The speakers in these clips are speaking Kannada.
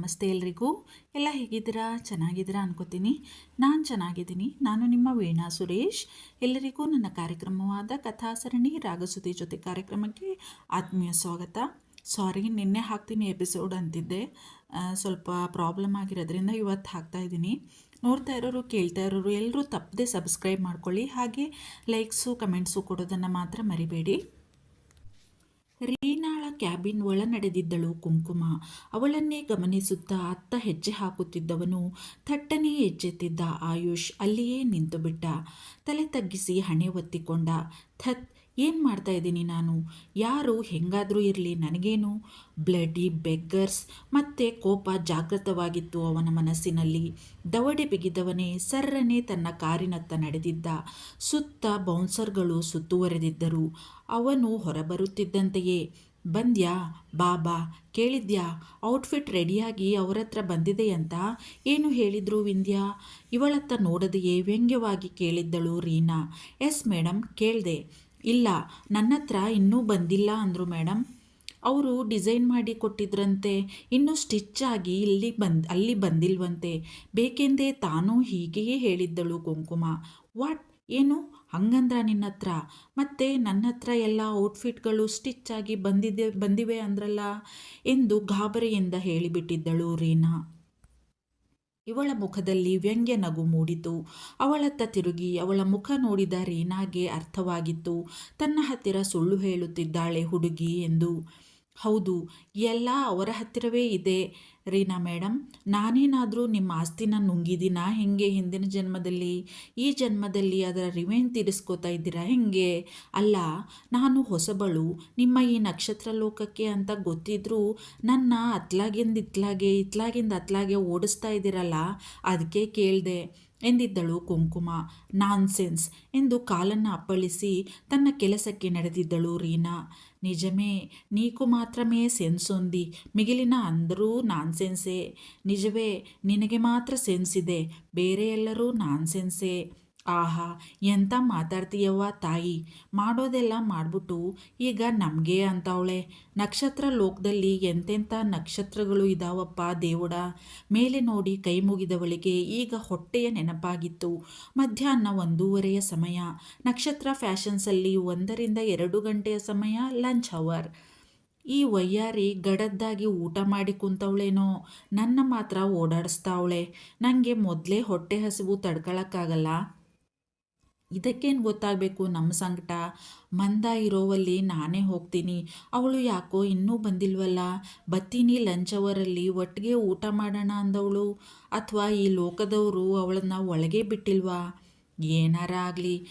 ನಮಸ್ತೆ ಎಲ್ರಿಗೂ. ಎಲ್ಲ ಹೇಗಿದ್ದೀರಾ? ಚೆನ್ನಾಗಿದ್ದೀರಾ ಅನ್ಕೋತೀನಿ. ನಾನು ಚೆನ್ನಾಗಿದ್ದೀನಿ. ನಾನು ನಿಮ್ಮ ವೀಣಾ ಸುರೇಶ್. ಎಲ್ಲರಿಗೂ ನನ್ನ ಕಾರ್ಯಕ್ರಮವಾದ ಕಥಾಸರಣಿ ರಾಗಸುತಿ ಜೊತೆ ಕಾರ್ಯಕ್ರಮಕ್ಕೆ ಆತ್ಮೀಯ ಸ್ವಾಗತ. ಸಾರಿ ನಿನ್ನೆ ಹಾಕ್ತೀನಿ ಎಪಿಸೋಡ್ ಅಂತಿದ್ದೆ. ಸ್ವಲ್ಪ ಪ್ರಾಬ್ಲಮ್ ಆಗಿರೋದ್ರಿಂದ ಇವತ್ತು ಹಾಕ್ತಾ ಇದ್ದೀನಿ. ನೋಡ್ತಾ ಇರೋರು, ಕೇಳ್ತಾ ಇರೋರು ಎಲ್ಲರೂ ತಪ್ಪದೆ ಸಬ್ಸ್ಕ್ರೈಬ್ ಮಾಡ್ಕೊಳ್ಳಿ. ಹಾಗೆ ಲೈಕ್ಸು, ಕಮೆಂಟ್ಸು ಕೊಡೋದನ್ನು ಮಾತ್ರ ಮರಿಬೇಡಿ. ಕ್ಯಾಬಿನ್ ಒಳ ನಡೆದಿದ್ದಳು ಕುಂಕುಮ. ಅವಳನ್ನೇ ಗಮನಿಸುತ್ತಾ ಅತ್ತ ಹೆಜ್ಜೆ ಹಾಕುತ್ತಿದ್ದವನು ಥಟ್ಟನೆ ಎಚ್ಚೆತ್ತಿದ್ದ ಆಯುಷ್ ಅಲ್ಲಿಯೇ ನಿಂತುಬಿಟ್ಟ. ತಲೆ ತಗ್ಗಿಸಿ ಹಣೆ ಒತ್ತಿಕೊಂಡ. ಥತ್, ಏನು ಮಾಡ್ತಾ ಇದ್ದೀನಿ ನಾನು? ಯಾರು ಹೆಂಗಾದರೂ ಇರಲಿ, ನನಗೇನು? ಬ್ಲಡಿ ಬೆಗ್ಗರ್ಸ್, ಮತ್ತೆ ಕೋಪ ಜಾಗೃತವಾಗಿತ್ತು ಅವನ ಮನಸ್ಸಿನಲ್ಲಿ. ದವಡೆ ಬಿಗಿದವನೇ ಸರ್ರನೆ ತನ್ನ ಕಾರಿನತ್ತ ನಡೆದಿದ್ದ. ಸುತ್ತ ಬೌನ್ಸರ್ಗಳು ಸುತ್ತುವರೆದಿದ್ದರು. ಅವನು ಹೊರಬರುತ್ತಿದ್ದಂತೆಯೇ ಬಂದ್ಯಾ? ಬಾಬಾ, ಕೇಳಿದ್ಯಾ? ಔಟ್ಫಿಟ್ ರೆಡಿಯಾಗಿ ಅವರ ಹತ್ರ ಬಂದಿದೆಯಂತ ಏನು ಹೇಳಿದ್ರು ವಿಂದ್ಯಾ? ಇವಳತ್ತ ನೋಡದೆಯೇ ವ್ಯಂಗ್ಯವಾಗಿ ಕೇಳಿದ್ದಳು ರೀನಾ. ಎಸ್ ಮೇಡಮ್ ಕೇಳಿದೆ. ಇಲ್ಲ ನನ್ನ ಹತ್ರ ಇನ್ನೂ ಬಂದಿಲ್ಲ ಅಂದರು ಮೇಡಮ್ ಅವರು ಡಿಸೈನ್ ಮಾಡಿ ಕೊಟ್ಟಿದ್ರಂತೆ. ಇನ್ನೂ ಸ್ಟಿಚ್ ಆಗಿ ಇಲ್ಲಿ ಬಂದ್, ಅಲ್ಲಿ ಬಂದಿಲ್ವಂತೆ. ಬೇಕೆಂದೇ ತಾನೂ ಹೀಗೆಯೇ ಹೇಳಿದ್ದಳು ಕುಂಕುಮ. ವಾಟ್? ಏನು? ಹಂಗಂದ್ರ ನಿನ್ನ ಹತ್ರ ಮತ್ತೆ ನನ್ನ ಹತ್ರ ಎಲ್ಲ ಔಟ್ಫಿಟ್ಗಳು ಸ್ಟಿಚ್ ಆಗಿ ಬಂದಿದೆ, ಬಂದಿವೆ ಅಂದ್ರಲ್ಲ? ಎಂದು ಗಾಬರಿಯಿಂದ ಹೇಳಿಬಿಟ್ಟಿದ್ದಳು ರೀನಾ. ಇವಳ ಮುಖದಲ್ಲಿ ವ್ಯಂಗ್ಯ ನಗು ಮೂಡಿತು. ಅವಳತ್ತ ತಿರುಗಿ ಅವಳ ಮುಖ ನೋಡಿದ ರೀನಾಗೆ ಅರ್ಥವಾಗಿತ್ತು. ತನ್ನ ಹತ್ತಿರ ಸುಳ್ಳು ಹೇಳುತ್ತಿದ್ದಾಳೆ ಹುಡುಗಿ ಎಂದು. ಹೌದು, ಎಲ್ಲ ಅವರ ಹತ್ತಿರವೇ ಇದೆ. ರೀನಾ ಮೇಡಮ್ ನಾನೇನಾದರೂ ನಿಮ್ಮ ಆಸ್ತಿನ ನುಂಗಿದ್ದೀನಾ? ಹೆಂಗೆ ಹಿಂದಿನ ಜನ್ಮದಲ್ಲಿ? ಈ ಜನ್ಮದಲ್ಲಿ ಅದರ ರಿವೆಂಜ್ ತೀರಿಸ್ಕೋತಾ ಇದ್ದೀರಾ? ಹೆಂಗೆ? ಅಲ್ಲ, ನಾನು ಹೊಸಬಳು. ನಿಮ್ಮ ಈ ನಕ್ಷತ್ರ ಲೋಕಕ್ಕೆ ಅಂತ ಗೊತ್ತಿದ್ರೂ ನನ್ನ ಅತ್ಲಾಗಿಂದ ಇತ್ಲಾಗೆ ಇತ್ಲಾಗಿಂದ ಅತ್ಲಾಗೆ ಓಡಿಸ್ತಾ ಇದ್ದೀರಲ್ಲ, ಅದಕ್ಕೆ ಕೇಳಿದೆ. ಎಂದಿದ್ದಳು ಕುಂಕುಮ, ನಾನ್ಸೆನ್ಸ್ ಎಂದು ಕಾಲನ್ನು ಅಪ್ಪಳಿಸಿ ತನ್ನ ಕೆಲಸಕ್ಕೆ ನಡೆದಿದ್ದಳು ರೀನಾ. ನಿಜಮೇ, ನೀಕು ಮಾತ್ರಮೇ ಸೆನ್ಸ್ ಹೊಂದಿ, ಮಿಗಿಲಿನ ಅಂದರೂ ನಾನ್ಸೆನ್ಸೇ. ನಿಜವೇ, ನಿನಗೆ ಮಾತ್ರ ಸೆನ್ಸ್ ಇದೆ, ಬೇರೆ ಎಲ್ಲರೂ ನಾನ್ಸೆನ್ಸೇ. ಆಹಾ, ಎಂತ ಮಾತಾಡ್ತೀಯವ್ವ ತಾಯಿ? ಮಾಡೋದೆಲ್ಲ ಮಾಡಿಬಿಟ್ಟು ಈಗ ನಮಗೆ ಅಂತವಳೆ. ನಕ್ಷತ್ರ ಲೋಕದಲ್ಲಿ ಎಂತೆಂಥ ನಕ್ಷತ್ರಗಳು ಇದಾವಪ್ಪ ದೇವುಡ ಮೇಲೆ ನೋಡಿ ಕೈ ಮುಗಿದವಳಿಗೆ ಈಗ ಹೊಟ್ಟೆಯ ನೆನಪಾಗಿತ್ತು. ಮಧ್ಯಾಹ್ನ ಒಂದೂವರೆಯ ಸಮಯ. ನಕ್ಷತ್ರ ಫ್ಯಾಷನ್ಸಲ್ಲಿ ಒಂದರಿಂದ ಎರಡು ಗಂಟೆಯ ಸಮಯ, ಲಂಚ್ ಅವರ್. ಈ ವಯ್ಯಾರಿ ಗಡದ್ದಾಗಿ ಊಟ ಮಾಡಿ ಕುಂತವಳೇನೋ? ನನ್ನ ಮಾತ್ರ ಓಡಾಡಿಸ್ತಾವಳೆ. ನನಗೆ ಮೊದಲೇ ಹೊಟ್ಟೆ ಹಸಿವು ತಡ್ಕೊಳಕ್ಕಾಗಲ್ಲ. ಇದಕ್ಕೇನು ಗೊತ್ತಾಗಬೇಕು ನಮ್ಮ ಸಂಕಟ ಮಂದ ಇರೋವಲ್ಲಿ ನಾನೇ ಹೋಗ್ತೀನಿ. ಅವಳು ಯಾಕೋ ಇನ್ನೂ ಬಂದಿಲ್ವಲ್ಲ? ಬತ್ತೀನಿ ಲಂಚ್ ಅವರಲ್ಲಿ ಒಟ್ಟಿಗೆ ಊಟ ಮಾಡೋಣ ಅಂದವಳು? ಅಥವಾ ಈ ಲೋಕದವರು ಅವಳನ್ನ ಒಳಗೆ ಬಿಟ್ಟಿಲ್ವಾ? ಏನಾರ ಆಗಲಿ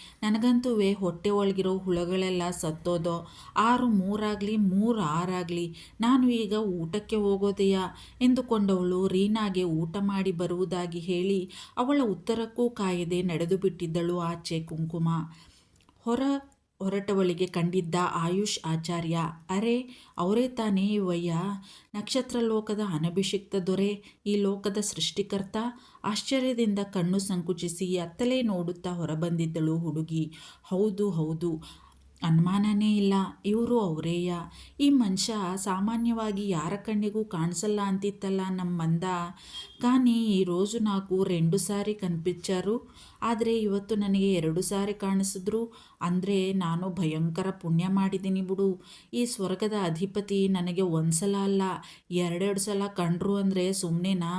ಹೊಟ್ಟೆ ಒಳಗಿರೋ ಹುಳಗಳೆಲ್ಲ ಸತ್ತೋದೋ? ಆರು, ಮೂರಾಗಲಿ, ಮೂರು, ಆರಾಗಲಿ. ನಾನು ಈಗ ಊಟಕ್ಕೆ ಹೋಗೋದೆಯಾ? ಎಂದುಕೊಂಡವಳು ರೀನಾಗೆ ಊಟ ಮಾಡಿ ಬರುವುದಾಗಿ ಹೇಳಿ ಅವಳ ಉತ್ತರಕ್ಕೂ ಕಾಯದೆ ನಡೆದು ಬಿಟ್ಟಿದ್ದಳು ಆಚೆ ಕುಂಕುಮ. ಹೊರ ಹೊರಟವಳಿಗೆ ಕಂಡಿದ್ದ ಆಯುಷ್ ಆಚಾರ್ಯ, ಅರೆ, ಅವರೇ ತಾನೇ ವಯ್ಯ? ನಕ್ಷತ್ರ ಲೋಕದ ಅನಭಿಷಿಕ್ತ ದೊರೆ, ಈ ಲೋಕದ ಸೃಷ್ಟಿಕರ್ತ? ಆಶ್ಚರ್ಯದಿಂದ ಕಣ್ಣು ಸಂಕುಚಿಸಿ ಅತ್ತಲೇ ನೋಡುತ್ತಾ ಹೊರಬಂದಿದ್ದಳು ಹುಡುಗಿ. ಹೌದು ಹೌದು. ಅನುಮಾನನೇ ಇಲ್ಲ. ಇವರು ಅವರೇಯ? ಈ ಮನುಷ್ಯ ಸಾಮಾನ್ಯವಾಗಿ ಯಾರ ಕಣ್ಣಿಗೂ ಕಾಣಿಸಲ್ಲ ಅಂತಿತ್ತಲ್ಲ ನಮ್ಮ ಮಂದ కానీ ఈరోజు నాకు రెండు ಸಾರಿ ಕನ್ಪಿಚ್ಚಾರು ಆದರೆ ಇವತ್ತು ನನಗೆ ಎರಡು ಸಾರಿ ಕಾಣಿಸಿದ್ರು ಅಂದರೆ ನಾನು ಭಯಂಕರ ಪುಣ್ಯ ಮಾಡಿದ್ದೀನಿ ಬಿಡು ಈ ಸ್ವರ್ಗದ ಅಧಿಪತಿ ನನಗೆ ಒಂದ್ಸಲ ಅಲ್ಲ ಎರಡೆರಡು ಸಲ ಕಂಡ್ರು ಅಂದರೆ ಸುಮ್ಮನೆನಾ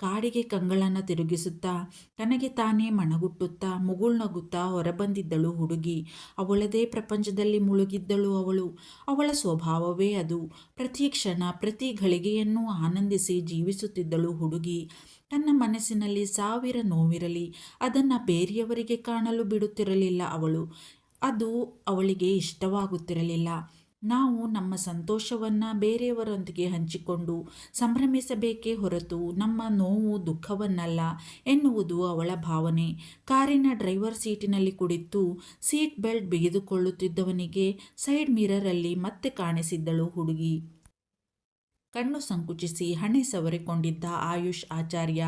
ಕಾಡಿಗೆ ಕಂಗಳನ್ನು ತಿರುಗಿಸುತ್ತಾ ತನಗೆ ತಾನೇ ಮಣಗುಟ್ಟುತ್ತಾ ಮುಗುಳ್ನಗುತ್ತಾ ಹೊರಬಂದಿದ್ದಳು ಹುಡುಗಿ ಅವಳದೇ ಪ್ರಪಂಚದಲ್ಲಿ ಮುಳುಗಿದ್ದಳು ಅವಳು ಅವಳ ಸ್ವಭಾವವೇ ಅದು ಪ್ರತಿ ಕ್ಷಣ ಪ್ರತಿ ಘಳಿಗೆಯನ್ನು ಆನಂದಿಸಿ ಜೀವಿಸುತ್ತಿದ್ದಳು ಹುಡುಗಿ ತನ್ನ ಮನಸ್ಸಿನಲ್ಲಿ ಸಾವಿರ ನೋವಿರಲಿ, ಅದನ್ನು ಬೇರೆಯವರಿಗೆ ಕಾಣಲು ಬಿಡುತ್ತಿರಲಿಲ್ಲ ಅವಳು. ಅದು ಅವಳಿಗೆ ಇಷ್ಟವಾಗುತ್ತಿರಲಿಲ್ಲ. ನಾವು ನಮ್ಮ ಸಂತೋಷವನ್ನು ಬೇರೆಯವರೊಂದಿಗೆ ಹಂಚಿಕೊಂಡು ಸಂಭ್ರಮಿಸಬೇಕೇ ಹೊರತು ನಮ್ಮ ನೋವು ದುಃಖವನ್ನಲ್ಲ ಎನ್ನುವುದು ಅವಳ ಭಾವನೆ. ಕಾರಿನ ಡ್ರೈವರ್ ಸೀಟಿನಲ್ಲಿ ಕುಳಿತು ಸೀಟ್ ಬೆಲ್ಟ್ ಬಿಗಿದುಕೊಳ್ಳುತ್ತಿದ್ದವನಿಗೆ ಸೈಡ್ ಮಿರರಲ್ಲಿ ಮತ್ತೆ ಕಾಣಿಸಿದ್ದಳು ಹುಡುಗಿ. ಕಣ್ಣು ಸಂಕುಚಿಸಿ ಹಣೆ ಸವರಿಕೊಂಡಿದ್ದ ಆಯುಷ್ ಆಚಾರ್ಯ.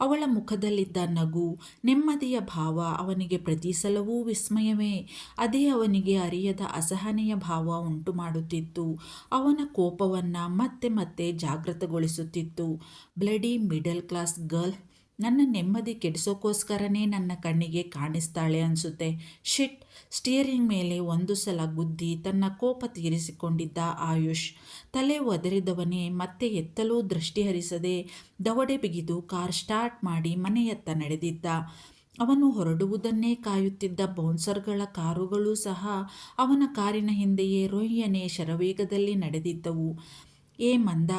ಅವಳ ಮುಖದಲ್ಲಿದ್ದ ನಗು, ನೆಮ್ಮದಿಯ ಭಾವ ಅವನಿಗೆ ಪ್ರತಿ ಸಲವೂ ವಿಸ್ಮಯವೇ. ಅದೇ ಅವನಿಗೆ ಅರಿಯದ ಅಸಹನೆಯ ಭಾವ ಉಂಟು ಮಾಡುತ್ತಿತ್ತು ಅವನ ಕೋಪವನ್ನು ಮತ್ತೆ ಮತ್ತೆ ಜಾಗೃತಗೊಳಿಸುತ್ತಿತ್ತು. ಬ್ಲಡಿ ಮಿಡಲ್ ಕ್ಲಾಸ್ ಗರ್ಲ್ ನನ್ನ ನೆಮ್ಮದಿ ಕೆಡಿಸೋಕ್ಕೋಸ್ಕರನೇ ನನ್ನ ಕಣ್ಣಿಗೆ ಕಾಣಿಸ್ತಾಳೆ ಅನಿಸುತ್ತೆ. ಶಿಟ್ ಸ್ಟಿಯರಿಂಗ್ ಮೇಲೆ ಒಂದು ಸಲ ಗುದ್ದಿ ತನ್ನ ಕೋಪ ತೀರಿಸಿಕೊಂಡಿದ್ದ ಆಯುಷ್. ತಲೆ ಒದರಿದವನೇ ಮತ್ತೆ ಎತ್ತಲೂ ದೃಷ್ಟಿ ಹರಿಸದೆ ದವಡೆ ಬಿಗಿದು ಕಾರ್ ಸ್ಟಾರ್ಟ್ ಮಾಡಿ ಮನೆಯತ್ತ ನಡೆದಿದ್ದ. ಅವನು ಹೊರಡುವುದನ್ನೇ ಕಾಯುತ್ತಿದ್ದ ಬೌನ್ಸರ್ಗಳ ಕಾರುಗಳು ಸಹ ಅವನ ಕಾರಿನ ಹಿಂದೆಯೇ ರೋಹಿಯನೇ ಶರವೇಗದಲ್ಲಿ ನಡೆದಿದ್ದವು. ಏ ಮಂದ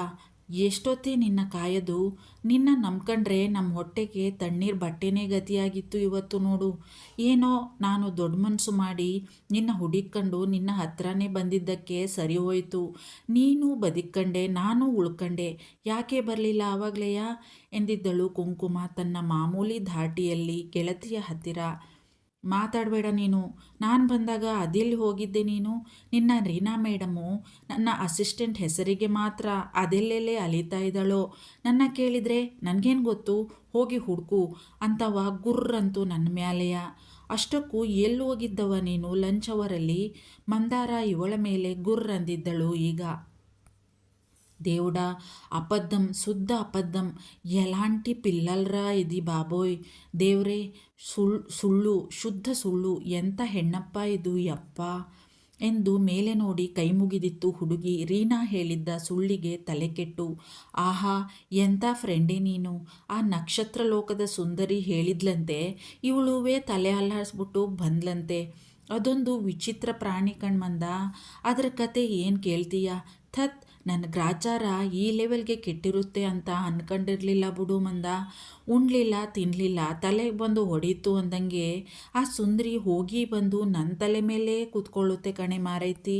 ಎಷ್ಟೊತ್ತೇ ನಿನ್ನ ಕಾಯದು, ನಿನ್ನ ನಂಬ್ಕೊಂಡ್ರೆ ನಮ್ಮ ಹೊಟ್ಟೆಗೆ ತಣ್ಣೀರು ಬಟ್ಟೆನೇ ಗತಿಯಾಗಿತ್ತು ಇವತ್ತು ನೋಡು. ಏನೋ ನಾನು ದೊಡ್ಡ ಮನಸ್ಸು ಮಾಡಿ ನಿನ್ನ ಹುಡುಕೊಂಡು ನಿನ್ನ ಹತ್ರನೇ ಬಂದಿದ್ದಕ್ಕೆ ಸರಿ ಹೋಯಿತು. ನೀನು ಬದುಕಂಡೆ ನಾನು ಉಳ್ಕಂಡೆ. ಯಾಕೆ ಬರಲಿಲ್ಲ ಆವಾಗಲೆಯಾ ಎಂದಿದ್ದಳು ಕುಂಕುಮ ತನ್ನ ಮಾಮೂಲಿ ಧಾಟಿಯಲ್ಲಿ ಗೆಳತಿಯ ಹತ್ತಿರ. ಮಾತಾಡಬೇಡ ನೀನು. ನಾನು ಬಂದಾಗ ಅದೆಲ್ಲಿ ಹೋಗಿದ್ದೆ ನೀನು. ನಿನ್ನ ರೀನಾ ಮೇಡಮು ನನ್ನ ಅಸಿಸ್ಟೆಂಟ್ ಹೆಸರಿಗೆ ಮಾತ್ರ ಅದೆಲ್ಲೆಲ್ಲೇ ಅಲಿತಾ ಇದ್ದಾಳೋ. ನನ್ನ ಕೇಳಿದರೆ ನನಗೇನು ಗೊತ್ತು? ಹೋಗಿ ಹುಡುಕು. ಅಂತವ ಗುರ್ರಂತೂ ನನ್ನ ಮ್ಯಾಲೆಯ. ಅಷ್ಟಕ್ಕೂ ಎಲ್ಲಿ ಹೋಗಿದ್ದವ ನೀನು ಲಂಚ್ ಅವರಲ್ಲಿ? ಮಂದಾರ ಇವಳ ಮೇಲೆ ಗುರ್ರಂದಿದ್ದಳು ಈಗ. దేవుడా అబద్ధం శుద్ధ అబద్ధం ఎలాంటి పిల్లలరా ఇది బాబోయ్ ದೇವ್ರೇ ಸುಳ್ ಸುಳ್ಳು ಶುದ್ಧ ಸುಳ್ಳು ಎಂಥ ಹೆಣ್ಣಪ್ಪ ಇದು ಯಪ್ಪ ಎಂದು ಮೇಲೆ ನೋಡಿ ಕೈಮುಗಿದಿತ್ತು ಹುಡುಗಿ ರೀನಾ ಹೇಳಿದ್ದ ಸುಳ್ಳಿಗೆ ತಲೆಕೆಟ್ಟು ಆಹಾ ಎಂಥ ಫ್ರೆಂಡೇ ನೀನು ಆ ನಕ್ಷತ್ರ ಲೋಕದ ಸುಂದರಿ ಹೇಳಿದ್ಲಂತೆ ಇವಳುವೇ ತಲೆ ಅಲ್ಲಾಡಿಸ್ಬಿಟ್ಟು ಬಂದ್ಲಂತೆ ಅದೊಂದು ವಿಚಿತ್ರ ಪ್ರಾಣಿ ಕಣ್ಮಂದ ಅದರ ಕತೆ ಏನು ಕೇಳ್ತೀಯ ಥತ್ ನನ್ನ ಗ್ರಾಚಾರ ಈ ಲೆವೆಲ್ಗೆ ಕೆಟ್ಟಿರುತ್ತೆ ಅಂತ ಅನ್ಕೊಂಡಿರಲಿಲ್ಲ ಬಿಡು ಮಂದ. ಉಣ್ಲಿಲ್ಲ ತಿನ್ನಲಿಲ್ಲ ತಲೆಗೆ ಬಂದು ಹೊಡೀತು ಅಂದಂಗೆ ಆ ಸುಂದರಿ ಹೋಗಿ ಬಂದು ನನ್ನ ತಲೆ ಮೇಲೆ ಕೂತ್ಕೊಳ್ಳುತ್ತೆ ಕಣೆ ಮಾರೈತಿ.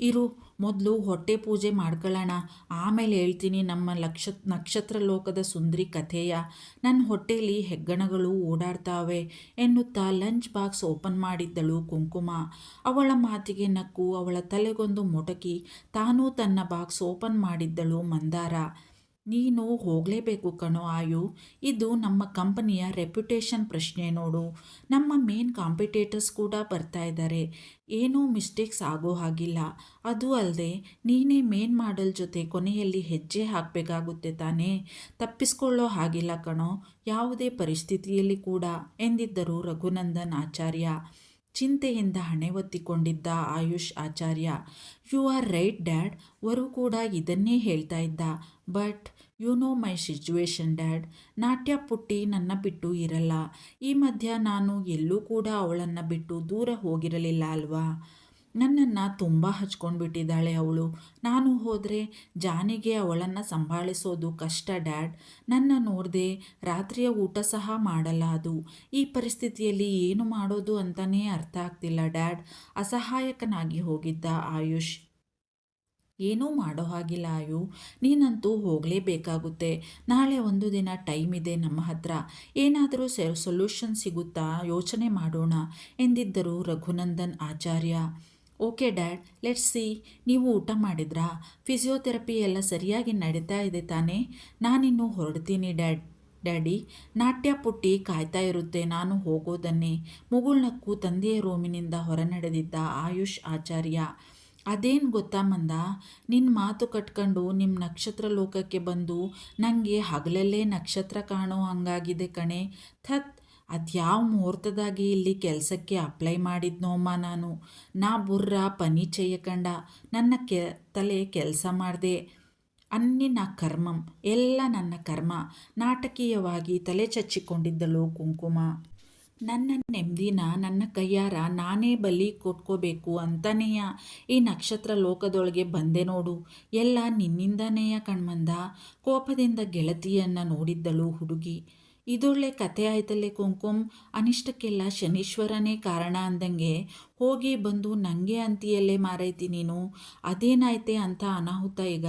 ಇರು ಮೊದಲು ಹೊಟ್ಟೆ ಪೂಜೆ ಮಾಡ್ಕೊಳ್ಳೋಣ. ಆಮೇಲೆ ಹೇಳ್ತೀನಿ ನಮ್ಮ ಲಕ್ಷ, ನಕ್ಷತ್ರ ಲೋಕದ ಸುಂದರಿ ಕಥೆಯ. ನನ್ನ ಹೊಟ್ಟೆಯಲ್ಲಿ ಹೆಗ್ಗಣಗಳು ಓಡಾಡ್ತಾವೆ ಎನ್ನುತ್ತಾ ಲಂಚ್ ಬಾಕ್ಸ್ ಓಪನ್ ಮಾಡಿದ್ದಳು ಕುಂಕುಮ. ಅವಳ ಮಾತಿಗೆ ನಕ್ಕು, ಅವಳ ತಲೆಗೊಂದು ಮೊಟಕಿ ತಾನೂ ತನ್ನ ಬಾಕ್ಸ್ ಓಪನ್ ಮಾಡಿದ್ದಳು ಮಂದಾರ. ನೀನು ಹೋಗಲೇಬೇಕು ಕಣೋ ಆಯು. ಇದು ನಮ್ಮ ಕಂಪನಿಯ ರೆಪ್ಯುಟೇಷನ್ ಪ್ರಶ್ನೆ ನೋಡು. ನಮ್ಮ ಮೇನ್ ಕಾಂಪಿಟೇಟರ್ಸ್ ಕೂಡ ಬರ್ತಾ ಇದ್ದಾರೆ. ಏನೂ ಮಿಸ್ಟೇಕ್ಸ್ ಆಗೋ ಹಾಗಿಲ್ಲ. ಅದು ಅಲ್ಲದೆ ನೀನೇ ಮೇನ್ ಮಾಡಲ್ ಜೊತೆ ಕೊನೆಯಲ್ಲಿ ಹೆಜ್ಜೆ ಹಾಕಬೇಕಾಗುತ್ತೆ ತಾನೇ. ತಪ್ಪಿಸ್ಕೊಳ್ಳೋ ಹಾಗಿಲ್ಲ ಕಣೋ. ಯಾವುದೇ ಪರಿಸ್ಥಿತಿಯಲ್ಲಿ ಕೂಡ, ಎಂದಿದ್ದರು ರಘುನಂದನ್ ಆಚಾರ್ಯ. ಚಿಂತೆಯಿಂದ ಹಣೆ ಒತ್ತಿಕೊಂಡಿದ್ದ Ayush Acharya. You are right dad. ವರು ಕೂಡ ಇದನ್ನೇ ಹೇಳ್ತಾ ಇದ್ದ. But you know my situation dad ನಾಟ್ಯ ಪುಟ್ಟಿ ನನ್ನ ಬಿಟ್ಟು ಇರಲ್ಲ. ಈ ಮಧ್ಯ ನಾನು ಎಲ್ಲೂ ಕೂಡ ಅವಳನ್ನು ಬಿಟ್ಟು ದೂರ ಹೋಗಿರಲಿಲ್ಲ ಅಲ್ವಾ? ನನ್ನನ್ನು ತುಂಬ ಹಚ್ಕೊಂಡು ಬಿಟ್ಟಿದ್ದಾಳೆ ಅವಳು. ನಾನು ಹೋದರೆ ಜಾನಿಗೆ ಅವಳನ್ನು ಸಂಭಾಳಿಸೋದು ಕಷ್ಟ ಡ್ಯಾಡ್ ನನ್ನ ನೋಡದೆ ರಾತ್ರಿಯ ಊಟ ಸಹ ಮಾಡಲ್ಲ ಅದು. ಈ ಪರಿಸ್ಥಿತಿಯಲ್ಲಿ ಏನು ಮಾಡೋದು ಅಂತಲೇ ಅರ್ಥ ಆಗ್ತಿಲ್ಲ ಡ್ಯಾಡ್ ಅಸಹಾಯಕನಾಗಿ ಹೋಗಿದ್ದ ಆಯುಷ್. ಏನೂ ಮಾಡೋ ಹಾಗಿಲ್ಲ ಆಯು ನೀನಂತೂ ಹೋಗಲೇಬೇಕಾಗುತ್ತೆ. ನಾಳೆ ಒಂದು ದಿನ ಟೈಮ್ ಇದೆ ನಮ್ಮ ಹತ್ರ. ಏನಾದರೂ ಸೊಲ್ಯೂಷನ್ ಸಿಗುತ್ತಾ? ಯೋಚನೆ ಮಾಡೋಣ ಎಂದಿದ್ದರು Raghunandan Acharya. Okay dad, let's see. ನೀವು ಊಟ ಮಾಡಿದ್ರಾ? ಫಿಸಿಯೋಥೆರಪಿ ಎಲ್ಲ ಸರಿಯಾಗಿ ನಡೀತಾ ಇದೆ ತಾನೇ? ನಾನಿನ್ನು ಹೊರಡ್ತೀನಿ ಡ್ಯಾಡ್, ಡ್ಯಾಡಿ. ನಾಟ್ಯ ಪುಟ್ಟಿ ಕಾಯ್ತಾ ಇರುತ್ತೆ. ನಾನು ಹೋಗೋದನ್ನೇ. ಮುಗುಳ್ನಕ್ಕು ತಂದೆಯ ರೂಮಿನಿಂದ ಹೊರನಡೆದಿದ್ದ ಆಯುಷ್ ಆಚಾರ್ಯ. ಅದೇನು ಗೊತ್ತಾ ಮಂದ? ನಿನ್ನ ಮಾತು ಕಟ್ಕೊಂಡು ನಿಮ್ಮ ನಕ್ಷತ್ರ ಲೋಕಕ್ಕೆ ಬಂದು ನನಗೆ ಹಗಲಲ್ಲೇ ನಕ್ಷತ್ರ ಕಾಣೋ ಹಂಗಾಗಿದೆ ಕಣೆ. ಥತ್, ಅದ್ಯಾವ ಮುಹೂರ್ತದಾಗಿ ಇಲ್ಲಿ ಕೆಲಸಕ್ಕೆ ಅಪ್ಲೈ ಮಾಡಿದ್ನೋಮ್ಮ ನಾನು. ನಾ ಬುರ್ರ ಪನಿಚಯ್ಯ ಕಂಡ. ನನ್ನ ಕೆ, ತಲೆ ಕೆಲಸ ಮಾಡಿದೆ. ಅನ್ನಿ ನಾ ಕರ್ಮಂ, ಎಲ್ಲ ನನ್ನ ಕರ್ಮ. ನಾಟಕೀಯವಾಗಿ ತಲೆ ಚಚ್ಚಿಕೊಂಡಿದ್ದಳು ಕುಂಕುಮ. ನನ್ನ ನೆಮ್ಮದಿನ, ನನ್ನ ಕೈಯಾರ ನಾನೇ ಬಲಿ ಕೊಟ್ಕೋಬೇಕು ಅಂತನೆಯ? ಈ ನಕ್ಷತ್ರ ಲೋಕದೊಳಗೆ ಬಂದೆ ನೋಡು. ಎಲ್ಲ ನಿನ್ನಿಂದನೇಯ ಕಣ್ಮಂದ? ಕೋಪದಿಂದ ಗೆಳತಿಯನ್ನು ನೋಡಿದ್ದಳು ಹುಡುಗಿ. ಇದೊಳ್ಳೆ ಕತೆ ಆಯ್ತಲ್ಲೇ ಕುಂಕುಮ್? ಅನಿಷ್ಟಕ್ಕೆಲ್ಲ ಶನೀಶ್ವರನೇ ಕಾರಣ ಅಂದಂಗೆ ಹೋಗಿ ಬಂದು ನನಗೆ ಅಂತಿಯಲ್ಲೇ ಮಾರೈತಿ ನೀನು. ಅದೇನಾಯ್ತೆ ಅಂತ ಅನಾಹುತ ಈಗ.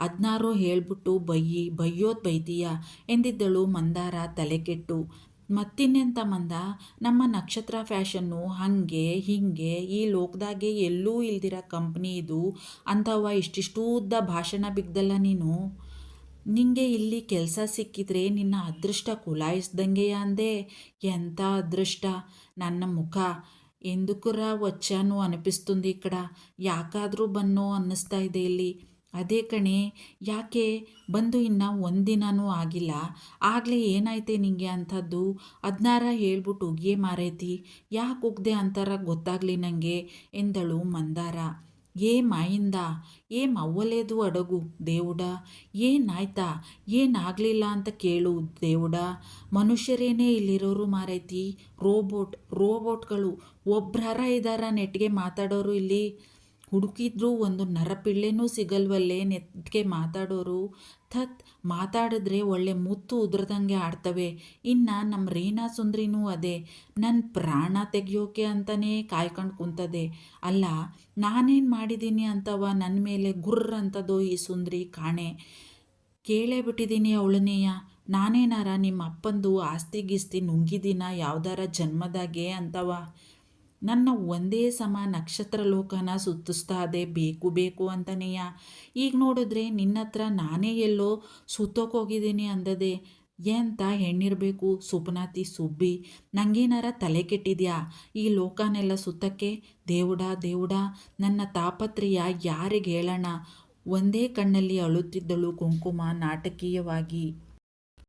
ಹದಿನಾರು ಹೇಳ್ಬಿಟ್ಟು ಬೈಯಿ ಬೈಯೋದು ಬೈತೀಯ? ಎಂದಿದ್ದಳು ಮಂದಾರ ತಲೆಕೆಟ್ಟು. ಮತ್ತಿನ್ನೆಂತ ಮಂದ ನಮ್ಮ ನಕ್ಷತ್ರ ಫ್ಯಾಷನ್ನು ಹಾಗೆ ಹೀಗೆ ಈ ಲೋಕದಾಗೆ ಎಲ್ಲೂ ಇಲ್ದಿರ ಕಂಪ್ನಿ ಇದು ಅಂಥವ ಇಷ್ಟಿಷ್ಟು ಉದ್ದ ಭಾಷಣ ಬಿಗ್ದಲ್ಲ ನೀನು ನಿಂಗೆ ಇಲ್ಲಿ ಕೆಲಸ ಸಿಕ್ಕಿದ್ರೆ ನಿನ್ನ ಅದೃಷ್ಟ ಕುಲಾಯಿಸ್ದಂಗೆಯ ಅಂದೆ ఎంత ಅದೃಷ್ಟ ನನ್ನ ಮುಖ ఎందుకురా వచ్చాను అనిపిస్తుంది ఇక్కడ ಯಾಕಾದರೂ ಬನ್ನೋ ಅನ್ನಿಸ್ತಾ ಇದೆ ಇಲ್ಲಿ ಅದೇ ಕಣೆ, ಯಾಕೆ? ಬಂದು ಇನ್ನು ಒಂದಿನವೂ ಆಗಿಲ್ಲ. ಆಗಲೇ ಏನಾಯ್ತೆ ನಿಂಗೆ ಅಂಥದ್ದು? ಅದ್ನಾರ ಹೇಳ್ಬಿಟ್ಟು ಉಗಿಯೇ ಮಾರೈತಿ. ಯಾಕೆ ಉಗ್ದೆ ಅಂತಾರ ಗೊತ್ತಾಗಲಿ ನನಗೆ ಎಂದಳು ಮಂದಾರ. ಏ ಮಾಯಿಂದ, ಏ ಮವ್ವಲೇದು ಅಡಗು ದೇವುಡ. ಏನಾಯ್ತಾ ಏನಾಗಲಿಲ್ಲ ಅಂತ ಕೇಳು ದೇವುಡ. ಮನುಷ್ಯರೇನೇ ಇಲ್ಲಿರೋರು ಮಾರೈತಿ? ರೋಬೋಟ್, ರೋಬೋಟ್ಗಳು. ಒಬ್ರರ ಇದ್ದಾರ ನೆಟ್ಗೆ ಮಾತಾಡೋರು ಇಲ್ಲಿ. ಹುಡುಕಿದ್ರೂ ಒಂದು ನರಪಿಳ್ಳೆನೂ ಸಿಗಲ್ವಲ್ಲೇ ನೆಟ್ಗೆ ಮಾತಾಡೋರು. ಥತ್, ಮಾತಾಡಿದ್ರೆ ಒಳ್ಳೆ ಮುತ್ತು ಉದ್ರದಂಗೆ ಆಡ್ತವೆ. ಇನ್ನು ನಮ್ಮ ರೀನಾ ಸುಂದ್ರಿನೂ ಅದೇ. ನನ್ನ ಪ್ರಾಣ ತೆಗಿಯೋಕೆ ಅಂತಲೇ ಕಾಯ್ಕೊಂಡು ಕುಂತದೆ. ಅಲ್ಲ, ನಾನೇನು ಮಾಡಿದ್ದೀನಿ ಅಂತವ ನನ್ನ ಮೇಲೆ ಗುರ್ರ ಅಂತದೋ ಈ ಸುಂದ್ರಿ ಕಾಣೆ. ಕೇಳೇ ಬಿಟ್ಟಿದ್ದೀನಿ ಅವಳನೇಯ ನಾನೇನಾರ ನಿಮ್ಮ ಅಪ್ಪಂದು ಆಸ್ತಿ ಗೀಸ್ತಿ ನುಂಗಿದ್ದೀನ ಯಾವ್ದಾರ ಜನ್ಮದಾಗೆ ಅಂತವ? ನನ್ನ ಒಂದೇ ಸಮ ನಕ್ಷತ್ರ ಲೋಕನ ಸುತ್ತಿಸ್ತಾ ಅದೇ ಬೇಕು ಬೇಕು ಅಂತನೇಯ. ಈಗ ನೋಡಿದ್ರೆ ನಿನ್ನ ಹತ್ರ ನಾನೇ ಎಲ್ಲೋ ಸುತ್ತೋಕೋಗಿದ್ದೀನಿ ಅಂದದೆ. ಎಂತ ಹೆಣ್ಣಿರಬೇಕು, ಸುಪ್ನಾತಿ, ಸುಬ್ಬಿ, ನಂಗೇನಾರ ತಲೆ ಕೆಟ್ಟಿದ್ಯಾ? ಈ ಲೋಕನೆಲ್ಲ ಸುತ್ತಕ್ಕೆ ದೇವುಡ ದೇವುಡ, ನನ್ನ ತಾಪತ್ರೆಯ ಯಾರಿಗೆ ಹೇಳೋಣ ಒಂದೇ ಕಣ್ಣಲ್ಲಿ ಅಳುತ್ತಿದ್ದಳು ಕುಂಕುಮ ನಾಟಕೀಯವಾಗಿ.